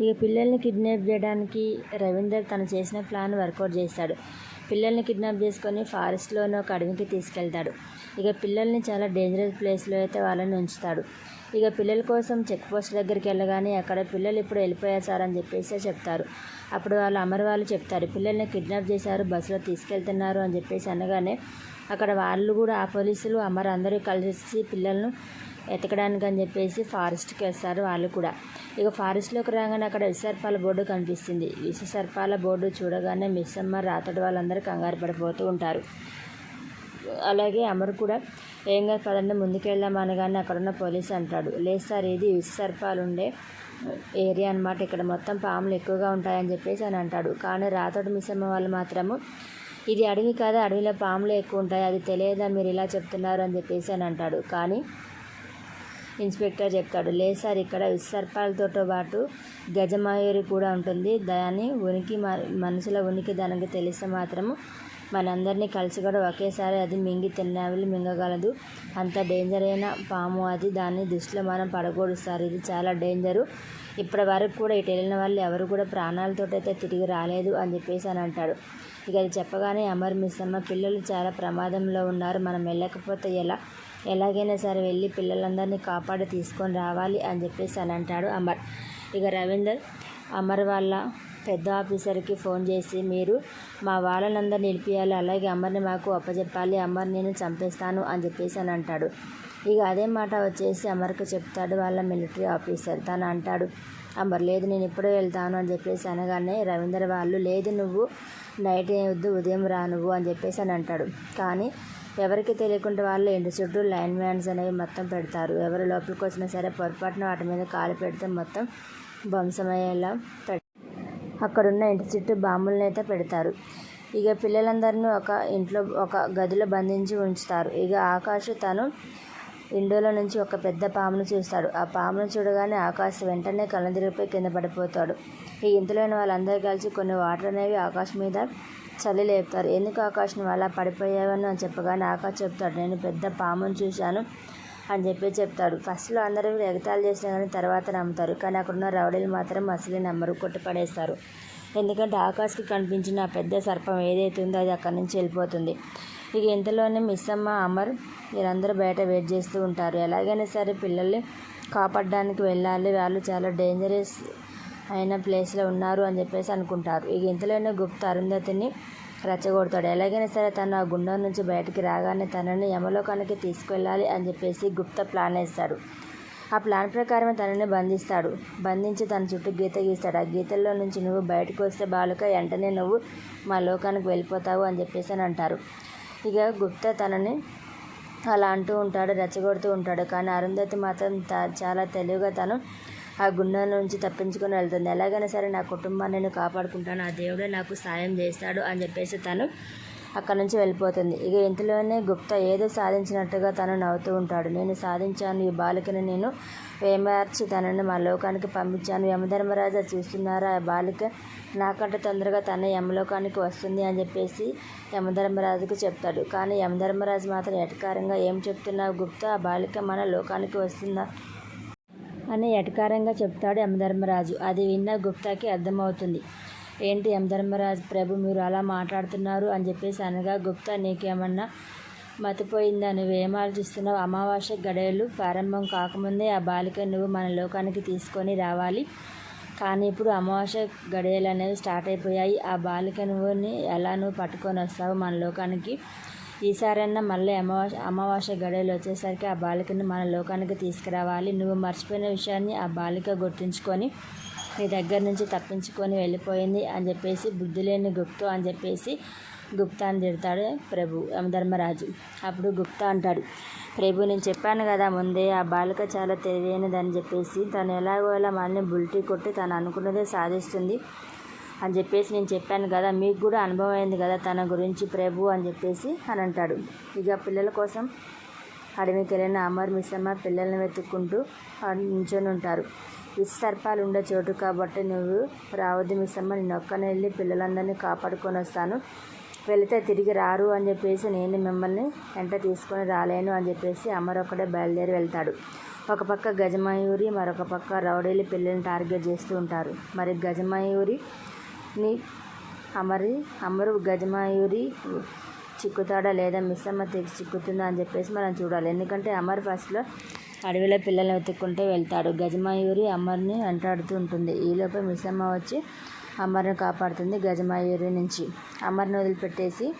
ఇక పిల్లల్ని కిడ్నాప్ చేయడానికి రవీందర్ తను చేసిన ప్లాన్ వర్కౌట్ చేస్తాడు. పిల్లల్ని కిడ్నాప్ చేసుకొని ఫారెస్ట్లోని ఒక అడవికి తీసుకెళ్తాడు. ఇక పిల్లల్ని చాలా డేంజరస్ ప్లేస్లో అయితే వాళ్ళని ఉంచుతాడు. ఇక పిల్లల కోసం చెక్ పోస్ట్ దగ్గరికి వెళ్ళగానే అక్కడ పిల్లలు ఇప్పుడు వెళ్ళిపోయారు సార్ అని చెప్పేసి చెప్తారు. అప్పుడు వాళ్ళు అమర్ వాళ్ళు చెప్తారు పిల్లల్ని కిడ్నాప్ చేశారు బస్సులో తీసుకెళ్తున్నారు అని చెప్పేసి అనగానే అక్కడ వాళ్ళు కూడా ఆ పోలీసులు అమర్ అందరూ కలిసి పిల్లలను ఎతకడానికి అని చెప్పేసి ఫారెస్ట్కి వస్తారు వాళ్ళు కూడా. ఇక ఫారెస్ట్లోకి రాగానే అక్కడ విసర్పాల బోర్డు కనిపిస్తుంది. విసర్పాల బోర్డు చూడగానే మిస్ అమ్మ రాతడి వాళ్ళందరూ కంగారు పడిపోతూ ఉంటారు. అలాగే అమర్ కూడా ఏం కాదు పదండి ముందుకెళ్దాం అనగానే అక్కడ ఉన్న పోలీస్ అంటాడు. లేదు సార్ ఇది విషసర్పాలుండే ఏరియా అనమాట ఇక్కడ మొత్తం పాములు ఎక్కువగా ఉంటాయని చెప్పేసి అని అంటాడు. కానీ రాతోడు మిస్సమ్మ వాళ్ళు మాత్రము ఇది అడవి కాదా? అడవిలో పాములు ఎక్కువ ఉంటాయి? అది తెలియదా మీరు ఇలా చెప్తున్నారు అని చెప్పేసి అని అంటాడు. కానీ ఇన్స్పెక్టర్ చెప్తాడు లేదు సార్ ఇక్కడ విసర్పాలతో పాటు గజమాయూరి కూడా ఉంటుంది. దాని ఉనికి మ- మనుషుల ఉనికి దానికి తెలిస్తే మాత్రము మనందరినీ కలిసి కూడా ఒకేసారి అది మింగి తిన్నావిలు మింగగలదు. అంత డేంజర్ అయిన పాము అది. దాన్ని దృష్టిలో మనం పడకూడదు సార్. ఇది చాలా డేంజరు. ఇప్పటి వరకు కూడా ఇటు వెళ్ళిన వాళ్ళు ఎవరు కూడా ప్రాణాలతో అయితే తిరిగి రాలేదు అని చెప్పేసి అని అంటాడు. ఇక అది చెప్పగానే అమర్ మిస్ అమ్మ పిల్లలు చాలా ప్రమాదంలో ఉన్నారు. మనం వెళ్ళకపోతే ఎలా? ఎలాగైనా సరే వెళ్ళి పిల్లలందరినీ కాపాడి తీసుకొని రావాలి అని చెప్పేసి అని అంటాడు అమర్ ఇక రవీందర్ అమర్ వాళ్ళ పెద్ద ఆఫీసర్కి ఫోన్ చేసి మీరు మా వాళ్ళనందరినీ నిలిపియాలి అలాగే అమర్ని మాకు అప్పచెప్పాలి అమర్ నేను చంపేస్తాను అని చెప్పేసి అని అంటాడు. ఇక అదే మాట వచ్చేసి అమర్కి చెప్తాడు వాళ్ళ మిలిటరీ ఆఫీసర్. తను అంటాడు అమర్ లేదు నేను ఇప్పుడే వెళ్తాను అని చెప్పేసి అనగానే రవీందర్ వాళ్ళు లేదు నువ్వు నైట్ వద్దు ఉదయం రా నువ్వు అని చెప్పేసి అని అంటాడు. కానీ ఎవరికి తెలియకుండా వాళ్ళు ఇంటి చుట్టూ లైన్ మ్యాన్స్ అనేవి మొత్తం పెడతారు. ఎవరు లోపలికి వచ్చినా సరే పొరపాటున వాటి మీద కాలు పెడితే మొత్తం ధ్వంసమయ్యేలా అక్కడున్న ఇంటి చుట్టూ బాంబులను అయితే పెడతారు. ఇక పిల్లలందరినీ ఒక ఇంట్లో ఒక గదిలో బంధించి ఉంచుతారు. ఇక ఆకాష్ తను విండోలో నుంచి ఒక పెద్ద పామును చూస్తాడు. ఆ పామును చూడగానే ఆకాశం వెంటనే కళ్ళదిరిగిపోయి కింద పడిపోతాడు. ఈ ఇంతలోని వాళ్ళందరూ కలిసి కొన్ని వాటర్ అనేవి ఆకాశం మీద చలి లేపుతారు. ఎందుకు ఆకాశం నువ్వు అలా పడిపోయావని అని చెప్పగానే ఆకాశ చెప్తాడు. నేను పెద్ద పామును చూశాను అని చెప్పి చెప్తాడు. ఫస్ట్లో అందరూ ఎగతాలు చేసినా కానీ తర్వాత నమ్ముతారు. కానీ అక్కడున్న రౌడీలు మాత్రం అసలే నమ్మరు. కొట్టి పడేస్తారు ఎందుకంటే ఆకాష్కి కనిపించిన ఆ పెద్ద సర్పం ఏదైతే ఉందో అది అక్కడి నుంచి వెళ్ళిపోతుంది. ఇక ఇంతలోనే మిస్ అమ్మ అమర్ వీరందరూ బయట వెయిట్ చేస్తూ ఉంటారు. ఎలాగైనా సరే పిల్లల్ని కాపాడడానికి వెళ్ళాలి. వాళ్ళు చాలా డేంజరస్ అయిన ప్లేస్లో ఉన్నారు అని చెప్పేసి అనుకుంటారు. ఇక ఇంతలోనే గుప్త అరుంధతిని రెచ్చగొడతాడు. ఎలాగైనా సరే తను ఆ గుండం నుంచి బయటికి రాగానే తనని యమలోకానికి తీసుకెళ్ళాలి అని చెప్పేసి గుప్త ప్లాన్ వేస్తాడు. ఆ ప్లాన్ ప్రకారమే తనని బంధిస్తాడు. బంధించి తన చుట్టూ గీత గీస్తాడు. ఆ గీతల్లో నుంచి నువ్వు బయటకు వస్తే బాలుక వెంటనే నువ్వు మా లోకానికి వెళ్ళిపోతావు అని చెప్పేసి అని అంటారు. ఇక గుప్త తనని అలా అంటూ ఉంటాడు రెచ్చగొడుతూ ఉంటాడు. కానీ అరుంధతి మాత్రం త- చాలా తెలివిగా తను ఆ గుండం నుంచి తప్పించుకొని వెళ్తుంది. ఎలాగైనా సరే నా కుటుంబాన్ని నేను కాపాడుకుంటాను. ఆ దేవుడే నాకు సాయం చేస్తాడు అని చెప్పేసి తను అక్కడ నుంచి వెళ్ళిపోతుంది. ఇక ఇంతలోనే గుప్తా ఏదో సాధించినట్టుగా తను నవ్వుతూ ఉంటాడు. నేను సాధించాను ఈ బాలికను నేను వేమార్చి తనని మా లోకానికి పంపించాను. యమధర్మరాజా చూస్తున్నారా? ఆ బాలిక నాకంటే తొందరగా తన యమలోకానికి వస్తుంది అని చెప్పేసి యమధర్మరాజుకు చెప్తాడు. కానీ యమధర్మరాజు మాత్రం ఎటకారంగా ఏం చెప్తున్నావు గుప్తా? ఆ బాలిక మన లోకానికి వస్తుందా? అని ఎటకారంగా చెప్తాడు యమధర్మరాజు అది విన్న గుప్తాకి అర్థమవుతుంది. ఏంటి యమధర్మరాజు ప్రభు మీరు అలా మాట్లాడుతున్నారు అని చెప్పేసి అనగా గుప్తా నీకేమన్నా మతిపోయిందా? నువ్వేం ఆలోచిస్తున్నావు? అమావాస్య గడియలు ప్రారంభం కాకముందే ఆ బాలిక నువ్వు మన లోకానికి తీసుకొని రావాలి. కానీ ఇప్పుడు అమావాస్య గడియలు అనేవి స్టార్ట్ అయిపోయాయి. ఆ బాలిక నువ్వుని ఎలా నువ్వు పట్టుకొని వస్తావు మన లోకానికి? ఈసారన్నా మళ్ళీ అమావాస్య అమావాస్య గడియలు వచ్చేసరికి ఆ బాలికను మన లోకానికి తీసుకురావాలి. నువ్వు మర్చిపోయిన విషయాన్ని ఆ బాలిక గుర్తుంచుకొని నీ దగ్గర నుంచి తప్పించుకొని వెళ్ళిపోయింది అని చెప్పేసి బుద్ధి లేని గుప్తో అని చెప్పేసి గుప్తా అని తిడతాడు ప్రభు యమధర్మరాజు. అప్పుడు గుప్తా అంటాడు ప్రభు నేను చెప్పాను కదా ముందే ఆ బాలిక చాలా తెలివైనదని చెప్పేసి తను ఎలాగో ఎలా మళ్ళీ బుల్టీ కొట్టి తను అనుకున్నదే సాధిస్తుంది. అని చెప్పేసి నేను చెప్పాను కదా మీకు కూడా అనుభవం అయింది కదా తన గురించి ప్రభు అని చెప్పేసి అని అంటాడు. ఇక పిల్లల కోసం అడవికి వెళ్ళిన అమర్ మిస్సమ్మ పిల్లల్ని వెతుక్కుంటూ నించొని ఉంటారు. విష సర్పాలు ఉండే చోటు కాబట్టి నువ్వు రావద్దు మిస్సమ్మ నేను ఒక్కనే వెళ్ళి పిల్లలందరినీ కాపాడుకొని వస్తాను. వెళితే తిరిగి రారు అని చెప్పేసి నేను మిమ్మల్ని వెంట తీసుకొని రాలేను అని చెప్పేసి అమర్ ఒక్కడే బయలుదేరి వెళ్తాడు. ఒక పక్క గజమయూరి మరొక పక్క రౌడీలు పిల్లల్ని టార్గెట్ చేస్తూ ఉంటారు. మరి ని అమరి అమరు గజమయూరి చిక్కుతాడా లేదా మిస్సమ్మ చిక్కుతుందా అని చెప్పేసి మనం చూడాలి. ఎందుకంటే అమర్ ఫస్ట్లో అడవిలో పిల్లల్ని వెతుక్కుంటూ వెళ్తాడు. గజమాయూరి అమర్ని వెంటాడుతూ ఉంటుంది. ఈలోపే మిస్ వచ్చి అమర్ని కాపాడుతుంది గజమాయూరి నుంచి. అమర్ని వదిలిపెట్టేసి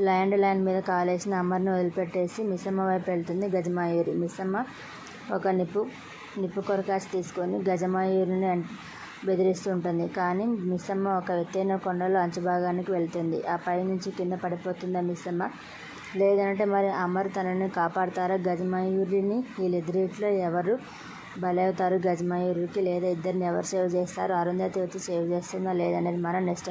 ల్యాండ్ ల్యాండ్ మీద కాలేసిన అమర్ని వదిలిపెట్టేసి మిస్సమ్మ వైపు వెళ్తుంది గజమాయూరి. మిస్సమ్మ ఒక నిప్పు నిప్పు కొరకాసి తీసుకొని గజమాయూరిని బెదిరిస్తుంటుంది బెదిరిస్తూ ఉంటుంది. కానీ మిస్సమ్మ ఒక ఎత్తైన కొండలో అంచుభాగానికి వెళ్తుంది. ఆ పై నుంచి కింద పడిపోతుందా మిస్సమ్మ? లేదంటే మరి అమర్ తనని కాపాడతారా గజమయూరిని? వీళ్ళిద్దరిట్లో ఎవరు బలవుతారు గజమయూరికి? లేదా ఇద్దరిని ఎవరు సేవ్ చేస్తారు? అరుంధతి వచ్చి సేవ్ చేస్తుందా లేదనేది మనం నెక్స్ట్